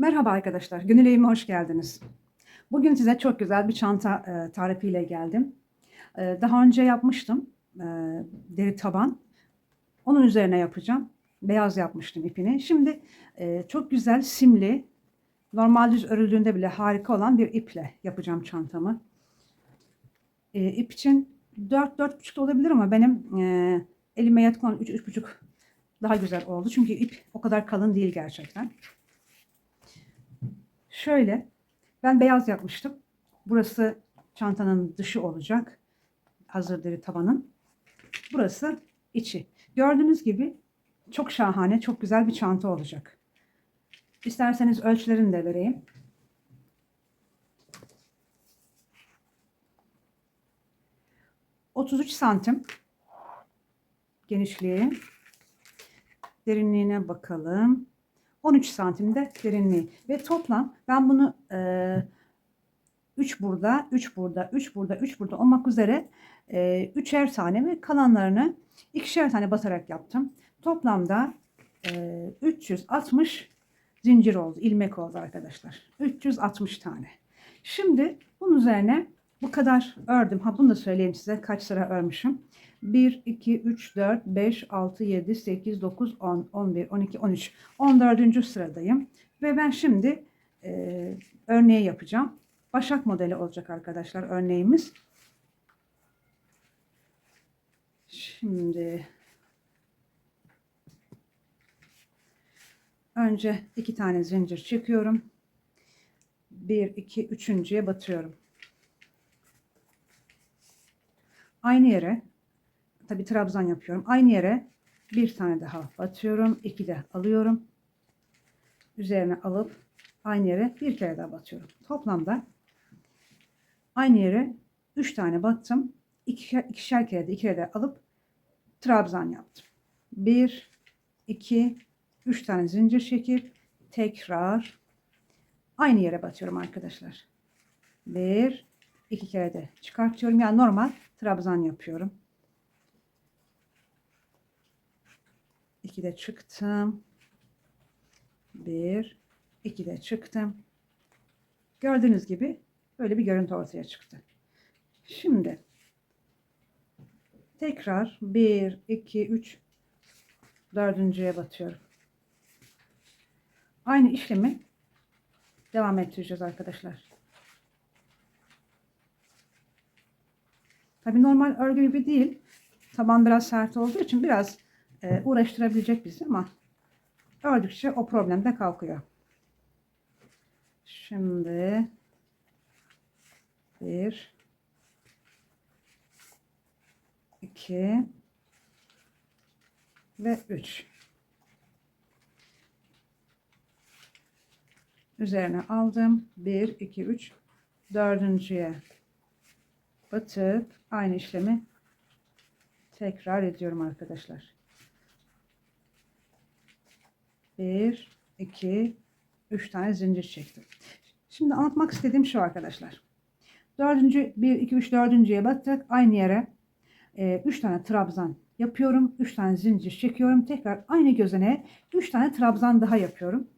Merhaba arkadaşlar, Gönül Evime hoş geldiniz. Bugün size çok güzel bir çanta e, tarifiyle geldim. E, daha önce yapmıştım e, deri taban. Onun üzerine yapacağım. Beyaz yapmıştım ipini. Şimdi e, çok güzel simli, normal düz örüldüğünde bile harika olan bir iple yapacağım çantamı. E, ip için 4-4,5 da olabilir ama benim e, elime yatkın olan 3-3,5 daha güzel oldu. Çünkü ip o kadar kalın değil gerçekten. Şöyle ben beyaz yapmıştım. Burası çantanın dışı olacak. Hazır deri tabanın. Burası içi. Gördüğünüz gibi çok şahane, çok güzel bir çanta olacak. İsterseniz ölçülerini de vereyim. ...33 santim... ...genişliği... ...derinliğine bakalım... 13 santimde derinliği ve toplam ben bunu e, 3 burada, 3 burada, 3 burada, 3 burada olmak üzere e, üçer tane ve kalanlarını ikişer tane batarak yaptım. Toplamda e, 360 zincir oldu, ilmek oldu arkadaşlar. 360 tane. Şimdi bunun üzerine bu kadar ördüm. Ha bunu da söyleyeyim size kaç sıra örmüşüm. 1, 2, 3, 4, 5, 6, 7, 8, 9, 10, 11, 12, 13. 14. sıradayım. Ve ben şimdi e, örneği yapacağım. Başak modeli olacak arkadaşlar örneğimiz. Şimdi önce iki tane zincir çekiyorum. 1, 2, üçüncüye batıyorum. Aynı yere tabi trabzan yapıyorum. Aynı yere bir tane daha batıyorum. iki de alıyorum. Üzerine alıp aynı yere bir kere daha batıyorum. Toplamda aynı yere üç tane battım. İkişer, ikişer kere de iki kere de alıp trabzan yaptım. Bir, iki, üç tane zincir çekip tekrar aynı yere batıyorum arkadaşlar. Bir, iki kere de çıkartıyorum. Yani normal trabzan yapıyorum. 2'de çıktım. 1 2'de çıktım. Gördüğünüz gibi böyle bir görüntü ortaya çıktı. Şimdi tekrar 1 2 3 dördüncüye batıyorum. Aynı işlemi devam ettireceğiz arkadaşlar. Tabii normal örgü gibi değil. Taban biraz sert olduğu için biraz e, uğraştırabilecek bizi ama ördükçe o problem de kalkıyor. Şimdi bir iki ve üç üzerine aldım. Bir, iki, üç dördüncüye batıp aynı işlemi tekrar ediyorum arkadaşlar. 1, 2, 3 tane zincir çektim. Şimdi anlatmak istediğim şu arkadaşlar. Dördüncü, 1, 2, 3, dördüncüye battık. Aynı yere 3 e, tane trabzan yapıyorum. 3 tane zincir çekiyorum. Tekrar aynı gözene 3 tane trabzan daha yapıyorum.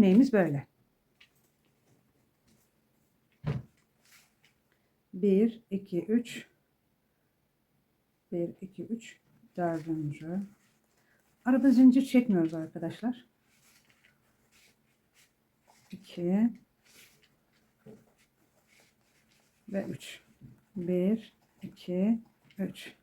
Örneğimiz böyle. 1, 2, 3 1, 2, 3 dördüncü. Arada zincir çekmiyoruz arkadaşlar. 2 ve 3. 1, 2, 3.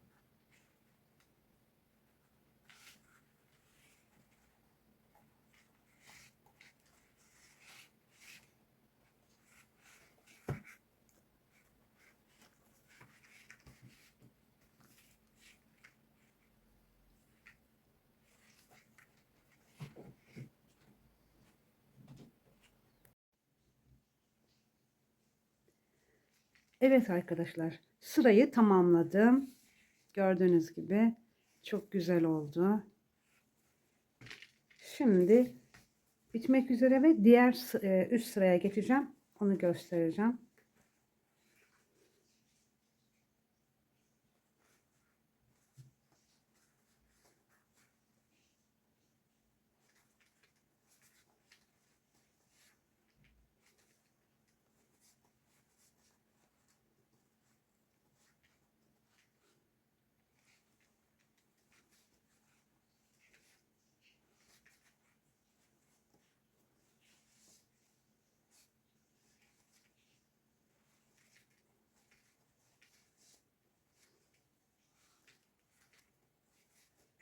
Evet arkadaşlar sırayı tamamladım. Gördüğünüz gibi çok güzel oldu. Şimdi bitmek üzere ve diğer e, üst sıraya geçeceğim. Onu göstereceğim.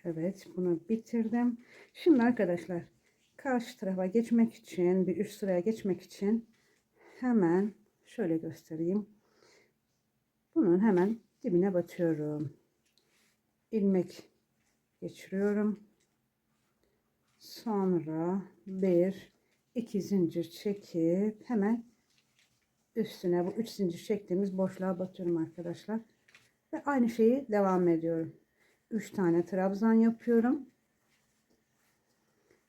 Evet, bunu bitirdim. Şimdi arkadaşlar, karşı tarafa geçmek için, bir üst sıraya geçmek için hemen şöyle göstereyim. Bunun hemen dibine batıyorum. ilmek geçiriyorum. Sonra bir, iki zincir çekip hemen üstüne bu üç zincir çektiğimiz boşluğa batıyorum arkadaşlar. Ve aynı şeyi devam ediyorum. 3 tane trabzan yapıyorum.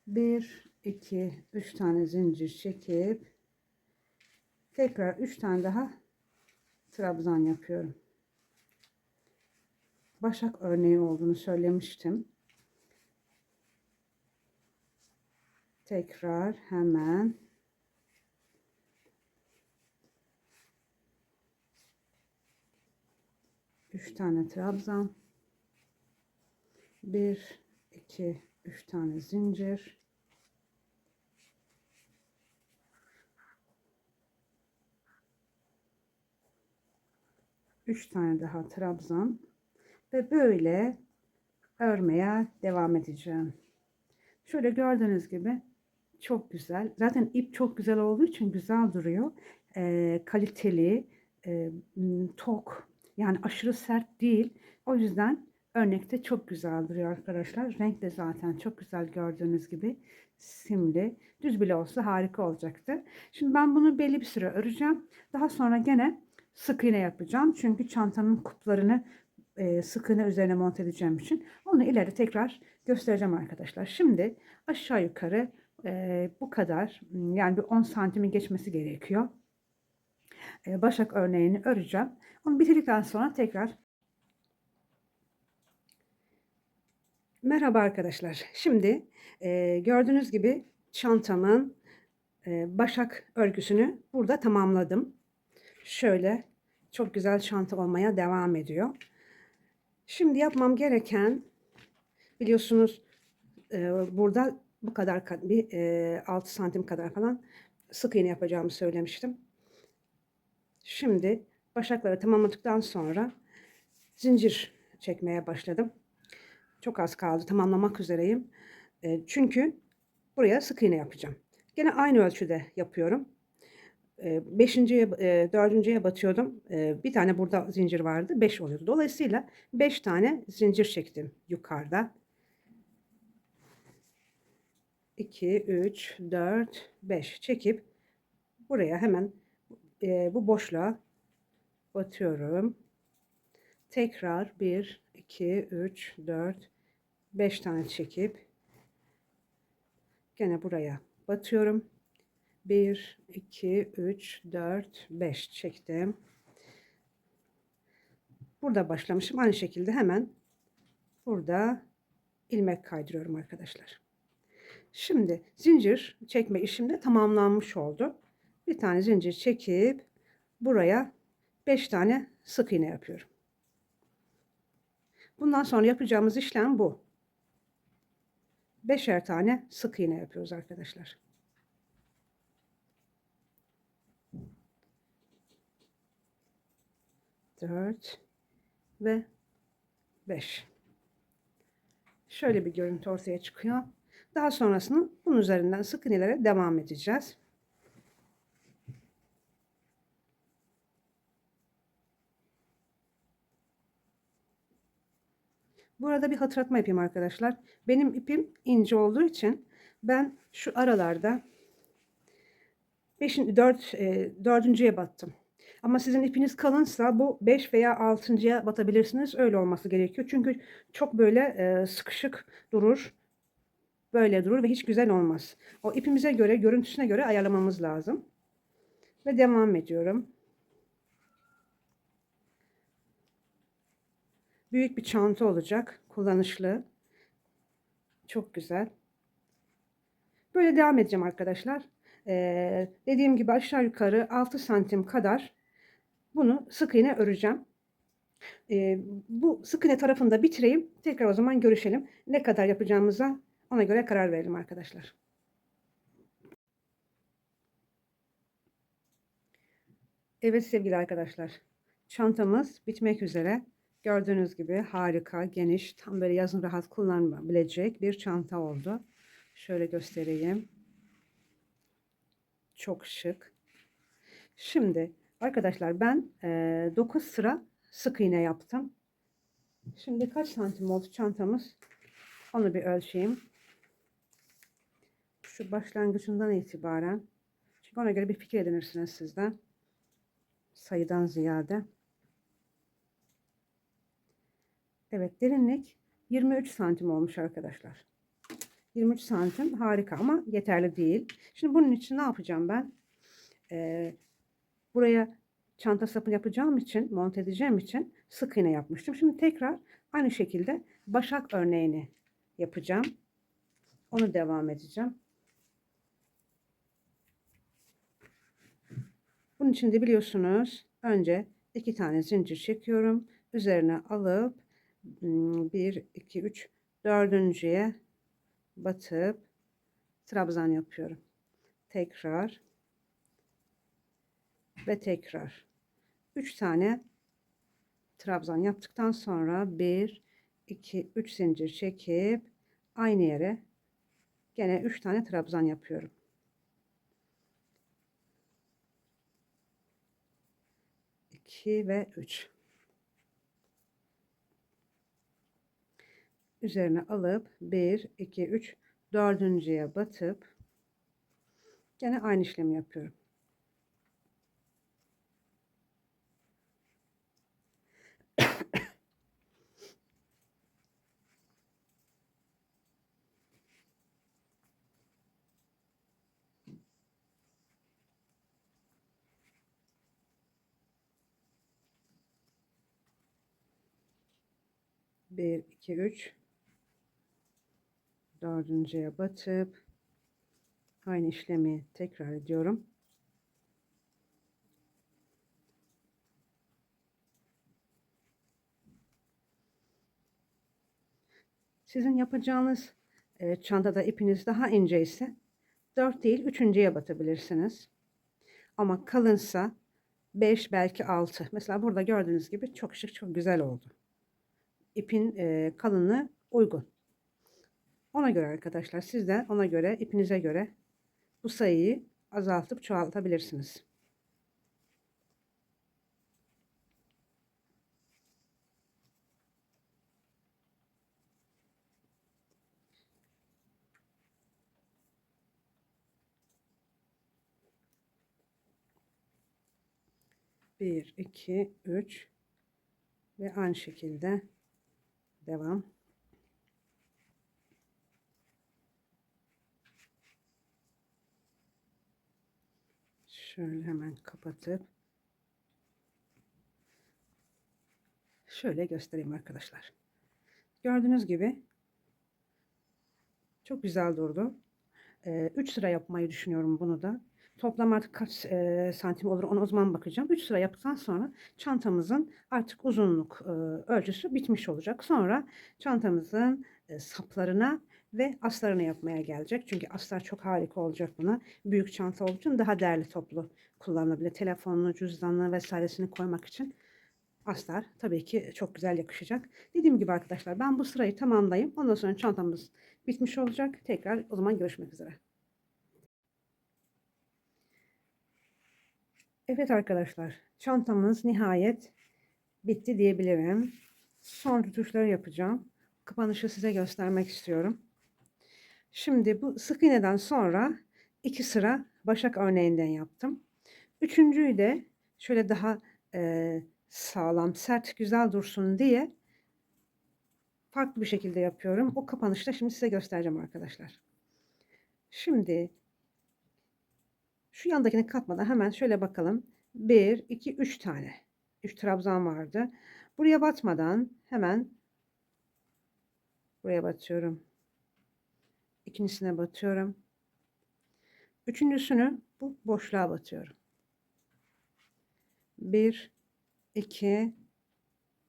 1 2 3 tane zincir çekip tekrar 3 tane daha trabzan yapıyorum. Başak örneği olduğunu söylemiştim. Tekrar hemen üç tane trabzan 1 2 3 tane zincir üç tane daha trabzan ve böyle örmeye devam edeceğim. Şöyle gördüğünüz gibi çok güzel. Zaten ip çok güzel olduğu için güzel duruyor. Ee, kaliteli, e, tok yani aşırı sert değil. O yüzden Örnekte çok güzel duruyor arkadaşlar. Renk de zaten çok güzel gördüğünüz gibi simli. Düz bile olsa harika olacaktı. Şimdi ben bunu belli bir süre öreceğim. Daha sonra gene sık iğne yapacağım. Çünkü çantanın kuplarını e, sık iğne üzerine monte edeceğim için. Onu ileri tekrar göstereceğim arkadaşlar. Şimdi aşağı yukarı e, bu kadar yani bir 10 santimi geçmesi gerekiyor. E, başak örneğini öreceğim. Onu bitirdikten sonra tekrar Merhaba arkadaşlar. Şimdi e, gördüğünüz gibi çantamın e, başak örgüsünü burada tamamladım. Şöyle çok güzel çanta olmaya devam ediyor. Şimdi yapmam gereken biliyorsunuz e, burada bu kadar bir e, 6 santim kadar falan sık iğne yapacağımı söylemiştim. Şimdi başakları tamamladıktan sonra zincir çekmeye başladım. Çok az kaldı. Tamamlamak üzereyim. E, çünkü buraya sık iğne yapacağım. Gene aynı ölçüde yapıyorum. E, beşinciye, e, dördüncüye batıyordum. E, bir tane burada zincir vardı. Beş oluyordu. Dolayısıyla beş tane zincir çektim yukarıda. 2, 3, 4, 5 çekip buraya hemen e, bu boşluğa batıyorum. Tekrar 1, 2, 3, 4, 5 tane çekip gene buraya batıyorum. 1, 2, 3, 4, 5 çektim. Burada başlamışım. Aynı şekilde hemen burada ilmek kaydırıyorum arkadaşlar. Şimdi zincir çekme işim de tamamlanmış oldu. Bir tane zincir çekip buraya 5 tane sık iğne yapıyorum. Bundan sonra yapacağımız işlem bu. Beşer tane sık iğne yapıyoruz arkadaşlar. Dört ve beş. Şöyle bir görüntü ortaya çıkıyor. Daha sonrasını bunun üzerinden sık iğnelere devam edeceğiz. Burada bir hatırlatma yapayım arkadaşlar. Benim ipim ince olduğu için ben şu aralarda 5. 4 e, 4.'ye battım. Ama sizin ipiniz kalınsa bu 5 veya 6.ya batabilirsiniz. Öyle olması gerekiyor. Çünkü çok böyle e, sıkışık durur. böyle durur ve hiç güzel olmaz. O ipimize göre, görüntüsüne göre ayarlamamız lazım. Ve devam ediyorum. Büyük bir çanta olacak. Kullanışlı. Çok güzel. Böyle devam edeceğim arkadaşlar. Ee, dediğim gibi aşağı yukarı 6 santim kadar bunu sık iğne öreceğim. Ee, bu sık iğne tarafını da bitireyim. Tekrar o zaman görüşelim. Ne kadar yapacağımıza ona göre karar verelim arkadaşlar. Evet sevgili arkadaşlar. Çantamız bitmek üzere. Gördüğünüz gibi harika, geniş, tam böyle yazın rahat kullanabilecek bir çanta oldu. Şöyle göstereyim. Çok şık. Şimdi arkadaşlar ben e, 9 sıra sık iğne yaptım. Şimdi kaç santim oldu çantamız? Onu bir ölçeyim. Şu başlangıcından itibaren. Çünkü ona göre bir fikir edinirsiniz sizden. Sayıdan ziyade. Evet derinlik 23 santim olmuş arkadaşlar. 23 santim harika ama yeterli değil. Şimdi bunun için ne yapacağım ben? Ee, buraya çanta sapı yapacağım için, monte edeceğim için sık iğne yapmıştım. Şimdi tekrar aynı şekilde başak örneğini yapacağım. Onu devam edeceğim. Bunun için de biliyorsunuz önce iki tane zincir çekiyorum. Üzerine alıp 1, 2, 3, dördüncüye batıp trabzan yapıyorum. Tekrar ve tekrar. 3 tane trabzan yaptıktan sonra 1, 2, 3 zincir çekip aynı yere gene 3 tane trabzan yapıyorum. İki ve üç. Üzerine alıp 1, 2, 3, dördüncüye batıp gene aynı işlemi yapıyorum. Bir, iki, üç dördüncüye batıp aynı işlemi tekrar ediyorum. Sizin yapacağınız e, çantada ipiniz daha ince ise 4 değil 3.ye batabilirsiniz. Ama kalınsa 5 belki 6. Mesela burada gördüğünüz gibi çok şık çok güzel oldu. İpin e, kalınlığı uygun. Ona göre arkadaşlar siz de ona göre ipinize göre bu sayıyı azaltıp çoğaltabilirsiniz. Bir, iki, üç ve aynı şekilde devam. Şöyle hemen kapatıp şöyle göstereyim arkadaşlar. Gördüğünüz gibi çok güzel durdu. 3 ee, sıra yapmayı düşünüyorum bunu da. Toplam artık kaç e, santim olur ona o zaman bakacağım. 3 sıra yaptıktan sonra çantamızın artık uzunluk e, ölçüsü bitmiş olacak. Sonra çantamızın e, saplarına ve aslarını yapmaya gelecek. Çünkü aslar çok harika olacak buna. Büyük çanta olduğu için daha değerli toplu kullanılabilir. Telefonunu, cüzdanını vesairesini koymak için aslar tabii ki çok güzel yakışacak. Dediğim gibi arkadaşlar ben bu sırayı tamamlayayım. Ondan sonra çantamız bitmiş olacak. Tekrar o zaman görüşmek üzere. Evet arkadaşlar çantamız nihayet bitti diyebilirim. Son tutuşları yapacağım. Kapanışı size göstermek istiyorum. Şimdi bu sık iğneden sonra iki sıra başak örneğinden yaptım. Üçüncüyü de şöyle daha e, sağlam, sert, güzel dursun diye farklı bir şekilde yapıyorum. O kapanışta şimdi size göstereceğim arkadaşlar. Şimdi şu yandakini katmadan hemen şöyle bakalım. 1, 2, 3 tane. 3 trabzan vardı. Buraya batmadan hemen buraya batıyorum. İkincisine batıyorum. Üçüncüsünü bu boşluğa batıyorum. 1, 2,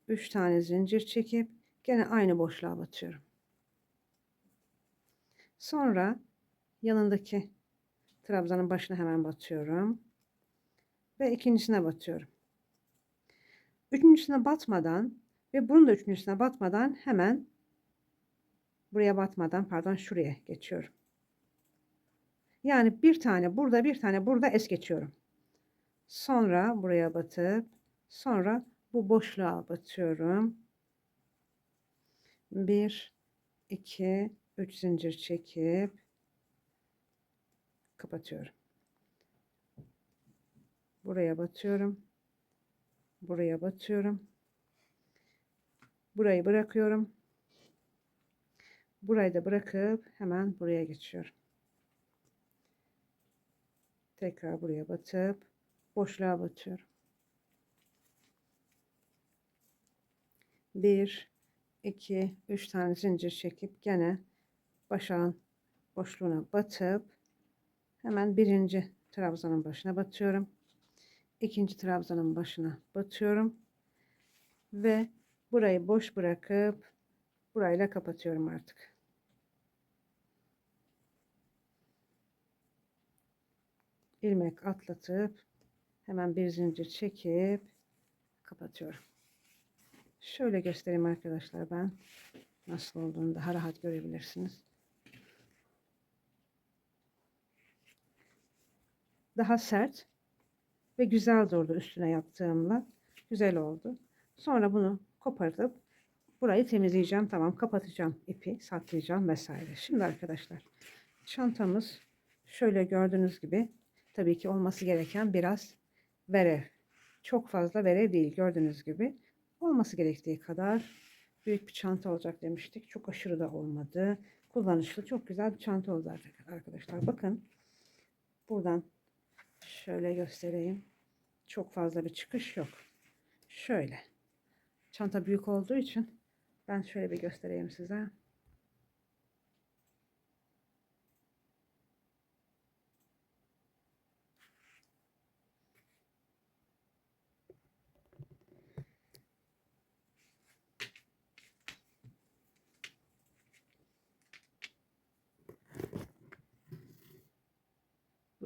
3 tane zincir çekip gene aynı boşluğa batıyorum. Sonra yanındaki trabzanın başına hemen batıyorum. Ve ikincisine batıyorum. Üçüncüsüne batmadan ve bunun da üçüncüsüne batmadan hemen buraya batmadan pardon şuraya geçiyorum. Yani bir tane burada bir tane burada es geçiyorum. Sonra buraya batıp sonra bu boşluğa batıyorum. 1 2 3 zincir çekip kapatıyorum. Buraya batıyorum. Buraya batıyorum. Burayı bırakıyorum. Burayı da bırakıp hemen buraya geçiyorum. Tekrar buraya batıp boşluğa batıyorum. Bir, iki, üç tane zincir çekip gene başağın boşluğuna batıp hemen birinci trabzanın başına batıyorum. İkinci trabzanın başına batıyorum ve burayı boş bırakıp burayla kapatıyorum artık. İlmek atlatıp hemen bir zincir çekip kapatıyorum. Şöyle göstereyim arkadaşlar ben nasıl olduğunu daha rahat görebilirsiniz. Daha sert ve güzel durdu üstüne yaptığımla. Güzel oldu. Sonra bunu kopartıp burayı temizleyeceğim. Tamam kapatacağım ipi saklayacağım vesaire. Şimdi arkadaşlar çantamız şöyle gördüğünüz gibi tabii ki olması gereken biraz verev. Çok fazla verev değil gördüğünüz gibi. Olması gerektiği kadar büyük bir çanta olacak demiştik. Çok aşırı da olmadı. Kullanışlı çok güzel bir çanta oldu arkadaşlar. Bakın buradan şöyle göstereyim. Çok fazla bir çıkış yok. Şöyle. Çanta büyük olduğu için ben şöyle bir göstereyim size.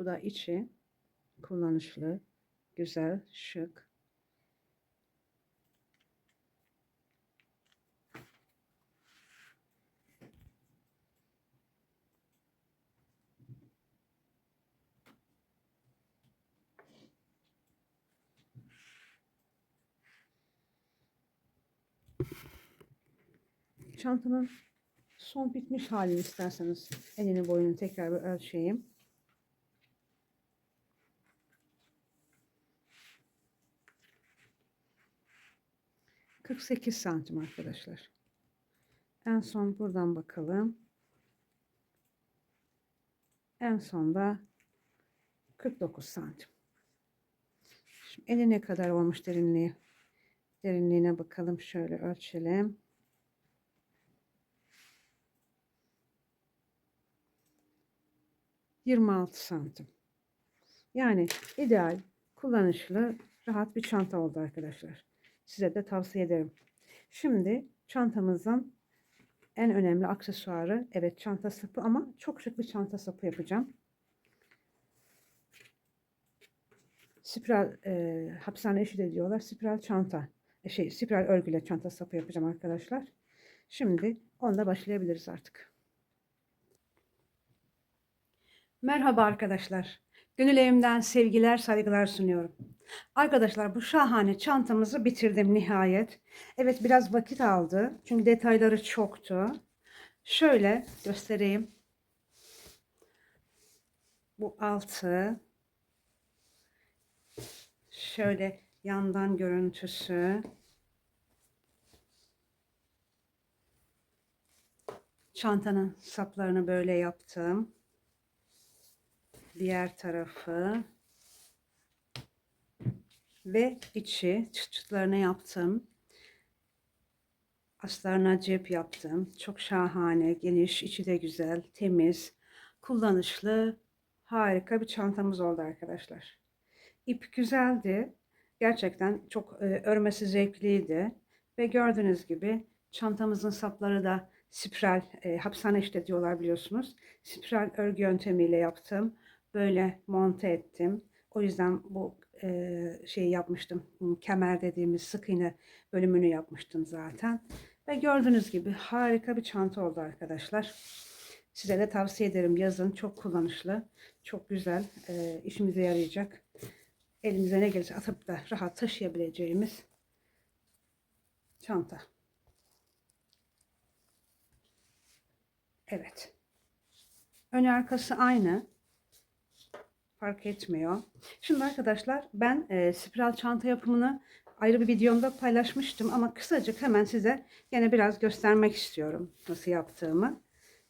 Bu da içi kullanışlı, güzel, şık. Çantanın son bitmiş halini isterseniz elini boyunu tekrar bir ölçeyim. 48 santim arkadaşlar. En son buradan bakalım. En son da 49 santim. Şimdi eli ne kadar olmuş derinliği? Derinliğine bakalım. Şöyle ölçelim. Yirmi altı santim. Yani ideal, kullanışlı, rahat bir çanta oldu arkadaşlar. Size de tavsiye ederim. Şimdi çantamızın en önemli aksesuarı evet çanta sapı ama çok şık bir çanta sapı yapacağım. Spiral e, hapishane eşi de diyorlar. Spiral çanta. E, şey spiral örgüyle çanta sapı yapacağım arkadaşlar. Şimdi onda başlayabiliriz artık. Merhaba arkadaşlar. Gönül evimden sevgiler, saygılar sunuyorum. Arkadaşlar bu şahane çantamızı bitirdim nihayet. Evet biraz vakit aldı. Çünkü detayları çoktu. Şöyle göstereyim. Bu altı. Şöyle yandan görüntüsü. Çantanın saplarını böyle yaptım. Diğer tarafı ve içi çıt çıtlarını yaptım. Aslarına cep yaptım. Çok şahane, geniş, içi de güzel, temiz, kullanışlı, harika bir çantamız oldu arkadaşlar. İp güzeldi. Gerçekten çok e, örmesi zevkliydi. Ve gördüğünüz gibi çantamızın sapları da spiral, e, hapishane işte diyorlar biliyorsunuz. Spiral örgü yöntemiyle yaptım. Böyle monte ettim. O yüzden bu e, şeyi yapmıştım. Kemer dediğimiz sık iğne bölümünü yapmıştım zaten. Ve gördüğünüz gibi harika bir çanta oldu arkadaşlar. Size de tavsiye ederim. Yazın çok kullanışlı, çok güzel, e, işimize yarayacak. Elimize ne gelirse atıp da rahat taşıyabileceğimiz çanta. Evet. Ön arkası aynı. Fark etmiyor. Şimdi arkadaşlar ben e, spiral çanta yapımını ayrı bir videomda paylaşmıştım ama kısacık hemen size yine biraz göstermek istiyorum nasıl yaptığımı.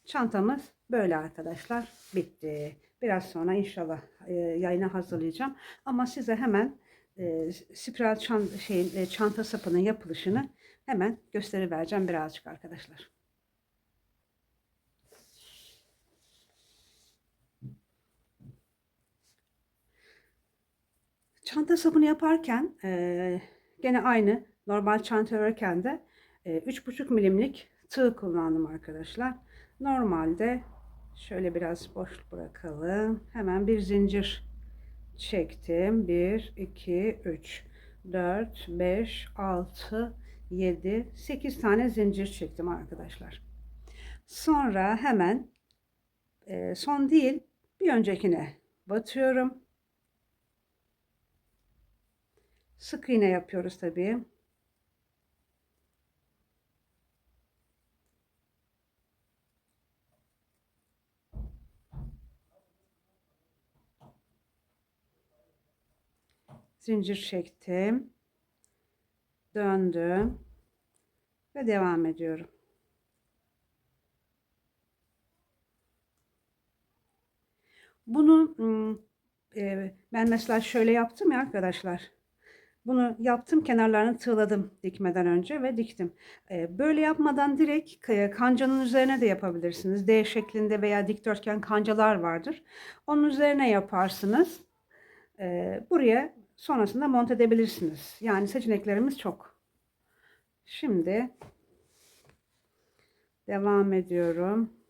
Çantamız böyle arkadaşlar bitti. Biraz sonra inşallah e, yayına hazırlayacağım. Ama size hemen e, spiral çan, şeyin, e, çanta sapının yapılışını hemen gösterivereceğim birazcık arkadaşlar. Çanta sapını yaparken e, gene aynı normal çanta örerken de e, 3,5 milimlik tığ kullandım arkadaşlar. Normalde şöyle biraz boş bırakalım. Hemen bir zincir çektim. 1, 2, 3, 4, 5, 6, 7, 8 tane zincir çektim arkadaşlar. Sonra hemen e, son değil bir öncekine batıyorum. Sık iğne yapıyoruz tabii. Zincir çektim. Döndüm. Ve devam ediyorum. Bunu e, ben mesela şöyle yaptım ya arkadaşlar. Bunu yaptım kenarlarını tığladım dikmeden önce ve diktim. Ee, böyle yapmadan direkt kancanın üzerine de yapabilirsiniz. D şeklinde veya dikdörtgen kancalar vardır. Onun üzerine yaparsınız. Ee, buraya sonrasında monte edebilirsiniz. Yani seçeneklerimiz çok. Şimdi devam ediyorum.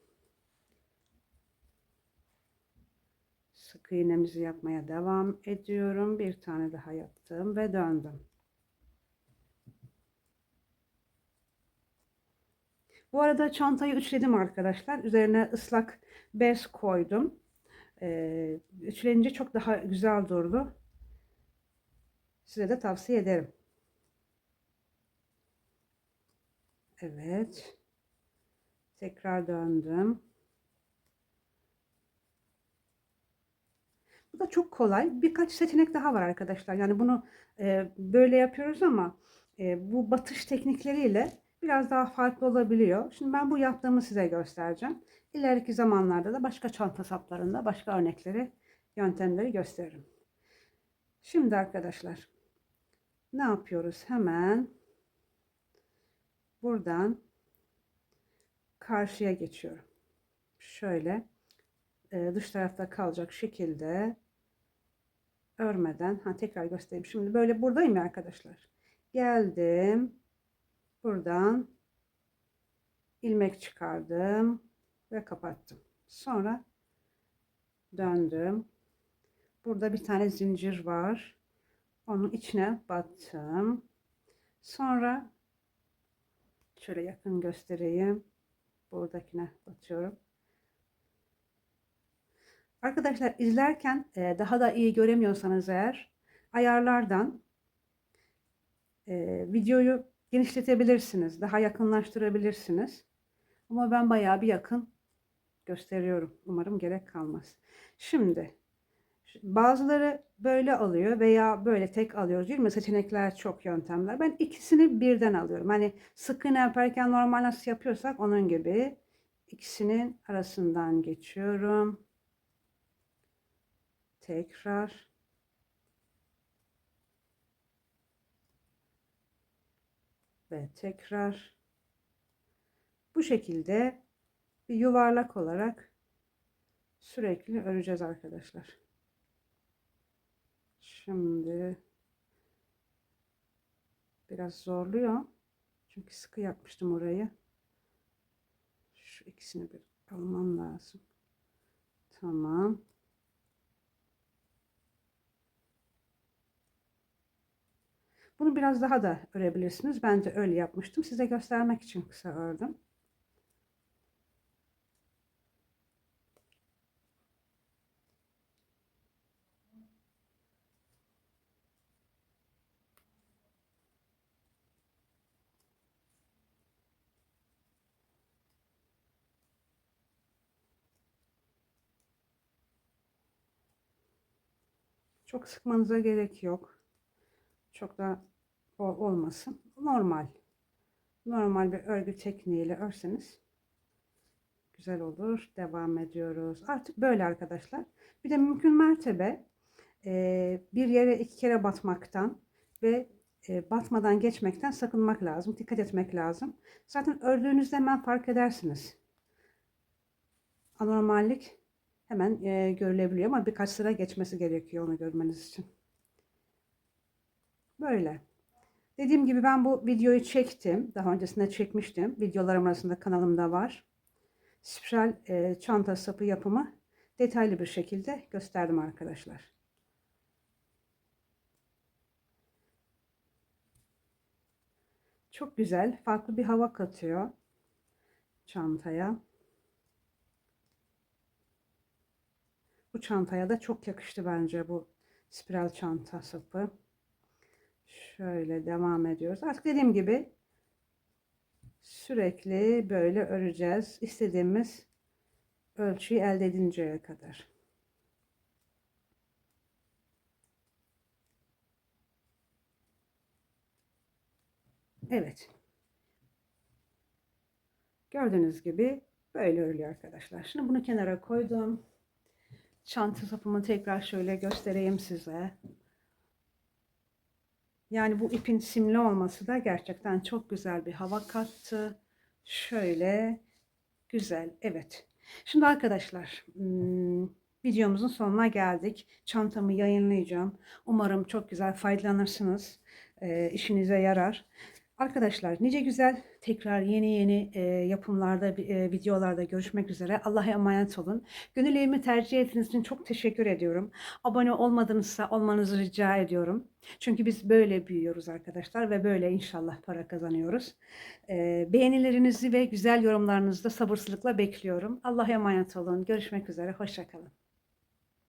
Sık iğnemizi yapmaya devam ediyorum. Bir tane daha yaptım ve döndüm. Bu arada çantayı üçledim arkadaşlar. Üzerine ıslak bez koydum. Ee, üçlenince çok daha güzel durdu. Size de tavsiye ederim. Evet. Tekrar döndüm. Bu da çok kolay. Birkaç seçenek daha var arkadaşlar. Yani bunu e, böyle yapıyoruz ama e, bu batış teknikleriyle biraz daha farklı olabiliyor. Şimdi ben bu yaptığımı size göstereceğim. İleriki zamanlarda da başka çanta saplarında başka örnekleri, yöntemleri gösteririm. Şimdi arkadaşlar ne yapıyoruz? Hemen buradan karşıya geçiyorum. Şöyle e, dış tarafta kalacak şekilde örmeden ha tekrar göstereyim. Şimdi böyle buradayım ya arkadaşlar. Geldim. Buradan ilmek çıkardım ve kapattım. Sonra döndüm. Burada bir tane zincir var. Onun içine battım. Sonra şöyle yakın göstereyim. Buradakine batıyorum. Arkadaşlar izlerken e, daha da iyi göremiyorsanız eğer ayarlardan e, videoyu genişletebilirsiniz. Daha yakınlaştırabilirsiniz. Ama ben bayağı bir yakın gösteriyorum. Umarım gerek kalmaz. Şimdi bazıları böyle alıyor veya böyle tek alıyoruz değil mi? Seçenekler çok yöntemler. Ben ikisini birden alıyorum. Hani sık iğne yaparken normal nasıl yapıyorsak onun gibi ikisinin arasından geçiyorum. Tekrar ve tekrar bu şekilde bir yuvarlak olarak sürekli öreceğiz arkadaşlar. Şimdi biraz zorluyor. Çünkü sıkı yapmıştım orayı. Şu ikisini bir almam lazım. Tamam. Bunu biraz daha da örebilirsiniz. Ben de öyle yapmıştım. Size göstermek için kısa ördüm. Çok sıkmanıza gerek yok. Çok da olmasın. Normal. Normal bir örgü tekniğiyle örseniz güzel olur. Devam ediyoruz. Artık böyle arkadaşlar. Bir de mümkün mertebe e, bir yere iki kere batmaktan ve e, batmadan geçmekten sakınmak lazım. Dikkat etmek lazım. Zaten ördüğünüzde hemen fark edersiniz. Anormallik hemen e, görülebiliyor ama birkaç sıra geçmesi gerekiyor onu görmeniz için. Böyle. Dediğim gibi ben bu videoyu çektim. Daha öncesinde çekmiştim. Videolarım arasında kanalımda var. Spiral e, çanta sapı yapımı detaylı bir şekilde gösterdim arkadaşlar. Çok güzel. Farklı bir hava katıyor çantaya. Bu çantaya da çok yakıştı bence bu spiral çanta sapı. Şöyle devam ediyoruz. Artık dediğim gibi sürekli böyle öreceğiz. İstediğimiz ölçüyü elde edinceye kadar. Evet. Gördüğünüz gibi böyle örülüyor arkadaşlar. Şimdi bunu kenara koydum. Çanta sapımı tekrar şöyle göstereyim size. Yani bu ipin simli olması da gerçekten çok güzel bir hava kattı. Şöyle güzel. Evet. Şimdi arkadaşlar hmm, videomuzun sonuna geldik. Çantamı yayınlayacağım. Umarım çok güzel faydalanırsınız. E, işinize yarar. Arkadaşlar nice güzel tekrar yeni yeni e, yapımlarda, e, videolarda görüşmek üzere. Allah'a emanet olun. Gönül evimi tercih ettiğiniz için çok teşekkür ediyorum. Abone olmadınızsa olmanızı rica ediyorum. Çünkü biz böyle büyüyoruz arkadaşlar ve böyle inşallah para kazanıyoruz. E, beğenilerinizi ve güzel yorumlarınızı da sabırsızlıkla bekliyorum. Allah'a emanet olun. Görüşmek üzere. Hoşçakalın.